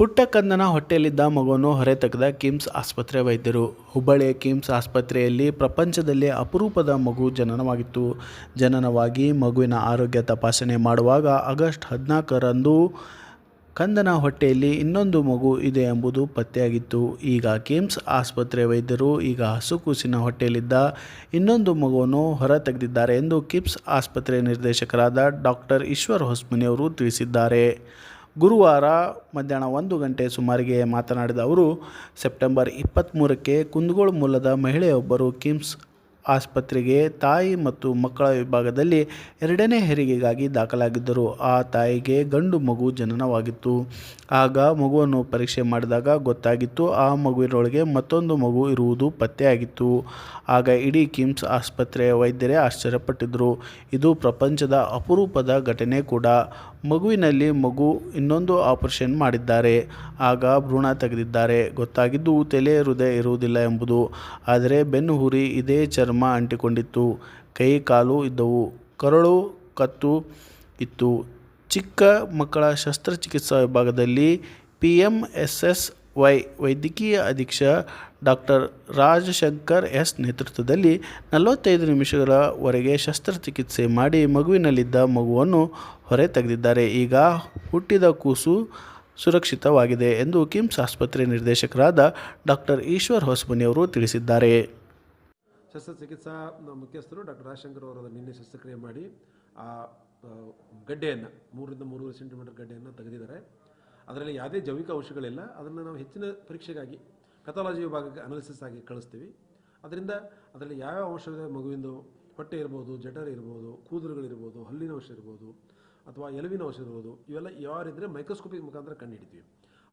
ಪುಟ್ಟ ಕಂದನ ಹೊಟ್ಟೆಯಲ್ಲಿದ್ದ ಮಗುವನ್ನು ಹೊರತೆಗೆದ ಕಿಮ್ಸ್ ಆಸ್ಪತ್ರೆ ವೈದ್ಯರು. ಹುಬ್ಬಳ್ಳಿಯ ಕಿಮ್ಸ್ ಆಸ್ಪತ್ರೆಯಲ್ಲಿ ಪ್ರಪಂಚದಲ್ಲಿ ಅಪರೂಪದ ಮಗು ಜನನವಾಗಿತ್ತು. ಜನನವಾಗಿ ಮಗುವಿನ ಆರೋಗ್ಯ ತಪಾಸಣೆ ಮಾಡುವಾಗ ಆಗಸ್ಟ್ ಹದಿನಾಲ್ಕರಂದು ಕಂದನ ಹೊಟ್ಟೆಯಲ್ಲಿ ಇನ್ನೊಂದು ಮಗು ಇದೆ ಎಂಬುದು ಪತ್ತೆಯಾಗಿತ್ತು. ಈಗ ಕಿಮ್ಸ್ ಆಸ್ಪತ್ರೆ ವೈದ್ಯರು ಈಗ ಹಸು ಕೂಸಿನ ಹೊಟ್ಟೆಯಲ್ಲಿದ್ದ ಇನ್ನೊಂದು ಮಗುವನ್ನು ಹೊರ ತೆಗೆದಿದ್ದಾರೆ ಎಂದು ಕಿಮ್ಸ್ ಆಸ್ಪತ್ರೆ ನಿರ್ದೇಶಕರಾದ ಡಾಕ್ಟರ್ ಈಶ್ವರ್ ಹೊಸ್ಮನಿಯವರು ತಿಳಿಸಿದ್ದಾರೆ. ಗುರುವಾರ ಮಧ್ಯಾಹ್ನ ಒಂದು ಗಂಟೆ ಸುಮಾರಿಗೆ ಮಾತನಾಡಿದ ಅವರು, ಸೆಪ್ಟೆಂಬರ್ ಇಪ್ಪತ್ತ್ಮೂರಕ್ಕೆ ಕುಂದಗೋಳ ಮೂಲದ ಮಹಿಳೆಯೊಬ್ಬರು ಕಿಮ್ಸ್ ಆಸ್ಪತ್ರೆಗೆ ತಾಯಿ ಮತ್ತು ಮಕ್ಕಳ ವಿಭಾಗದಲ್ಲಿ ಎರಡನೇ ಹೆರಿಗೆಗಾಗಿ ದಾಖಲಾಗಿದ್ದರು. ಆ ತಾಯಿಗೆ ಗಂಡು ಮಗು ಜನನವಾಗಿತ್ತು. ಆಗ ಮಗುವನ್ನು ಪರೀಕ್ಷೆ ಮಾಡಿದಾಗ ಗೊತ್ತಾಗಿತ್ತು, ಆ ಮಗುವಿನೊಳಗೆ ಮತ್ತೊಂದು ಮಗು ಇರುವುದು ಪತ್ತೆಯಾಗಿತ್ತು. ಆಗ ಇಡೀ ಕಿಮ್ಸ್ ಆಸ್ಪತ್ರೆಯ ವೈದ್ಯರೇ ಆಶ್ಚರ್ಯಪಟ್ಟಿದ್ದರು. ಇದು ಪ್ರಪಂಚದ ಅಪರೂಪದ ಘಟನೆ ಕೂಡ. ಮಗುವಿನಲ್ಲಿ ಮಗು ಇನ್ನೊಂದು ಆಪರೇಷನ್ ಮಾಡಿದ್ದಾರೆ. ಆಗ ಭ್ರೂಣ ತೆಗೆದಿದ್ದಾರೆ. ಗೊತ್ತಾಗಿದ್ದು ತಲೆ ಹೃದಯ ಇರುವುದಿಲ್ಲ ಎಂಬುದು. ಆದರೆ ಬೆನ್ನು ಹುರಿ ಇದೇ ಚರ್ಮ ಅಂಟಿಕೊಂಡಿತ್ತು. ಕೈ ಕಾಲು ಇದ್ದವು. ಕರಳು ಕತ್ತು ಇತ್ತು. ಚಿಕ್ಕ ಮಕ್ಕಳ ಶಸ್ತ್ರಚಿಕಿತ್ಸಾ ವಿಭಾಗದಲ್ಲಿ P M S S Y ವೈದ್ಯಕೀಯ ಅಧೀಕ್ಷ ಡಾಕ್ಟರ್ ರಾಜಶಂಕರ್ ಎಸ್ ನೇತೃತ್ವದಲ್ಲಿ ನಲವತ್ತೈದು ನಿಮಿಷಗಳವರೆಗೆ ಶಸ್ತ್ರಚಿಕಿತ್ಸೆ ಮಾಡಿ ಮಗುವಿನಲ್ಲಿದ್ದ ಮಗುವನ್ನು ಹೊರೆ ತೆಗೆದಿದ್ದಾರೆ. ಈಗ ಹುಟ್ಟಿದ ಕೂಸು ಸುರಕ್ಷಿತವಾಗಿದೆ ಎಂದು ಕಿಮ್ಸ್ ಆಸ್ಪತ್ರೆ ನಿರ್ದೇಶಕರಾದ ಡಾಕ್ಟರ್ ಈಶ್ವರ್ ಹೊಸಮನಿಯವರು ತಿಳಿಸಿದ್ದಾರೆ. ಶಸ್ತ್ರಚಿಕಿತ್ಸಾ ಮುಖ್ಯಸ್ಥರು ಡಾಕ್ಟರ್ ರಾಜಶಂಕರ್ ಅವರು ನಿನ್ನೆ ಶಸ್ತ್ರಕ್ರಿಯೆ ಮಾಡಿ ಆ, ಗಡ್ಡೆಯನ್ನು ಮೂರರಿಂದ ಮೂರುವರೆ ಸೆಂಟಿಮೀಟರ್ ಗಡ್ಡೆಯನ್ನು ತೆಗೆದಿದ್ದಾರೆ. ಅದರಲ್ಲಿ ಯಾವುದೇ ಜೈವಿಕ ಅಂಶಗಳಿಲ್ಲ. ಅದನ್ನು ನಾವು ಹೆಚ್ಚಿನ ಪರೀಕ್ಷೆಗಾಗಿ ಪೆಥಾಲಜಿ ವಿಭಾಗಕ್ಕೆ ಅನಾಲಿಸಿಸ್ ಆಗಿ ಕಳಿಸ್ತೀವಿ. ಅದರಿಂದ ಅದರಲ್ಲಿ ಯಾವ ಅಂಶದ ಮಗುವಿಂದು ಹೊಟ್ಟೆ ಇರ್ಬೋದು, ಜಠರ ಇರ್ಬೋದು ಕೂದಲುಗಳಿರ್ಬೋದು ಹಲ್ಲಿನ ಅಂಶ ಇರ್ಬೋದು, ಅಥವಾ ಎಲುವಿನ ಅಂಶ ಇರ್ಬೋದು, ಇವೆಲ್ಲ ಯಾರಿದ್ರೆ ಮೈಕ್ರೋಸ್ಕೋಪಿ ಮುಖಾಂತರ ಕಂಡುಹಿಡಿತೀವಿ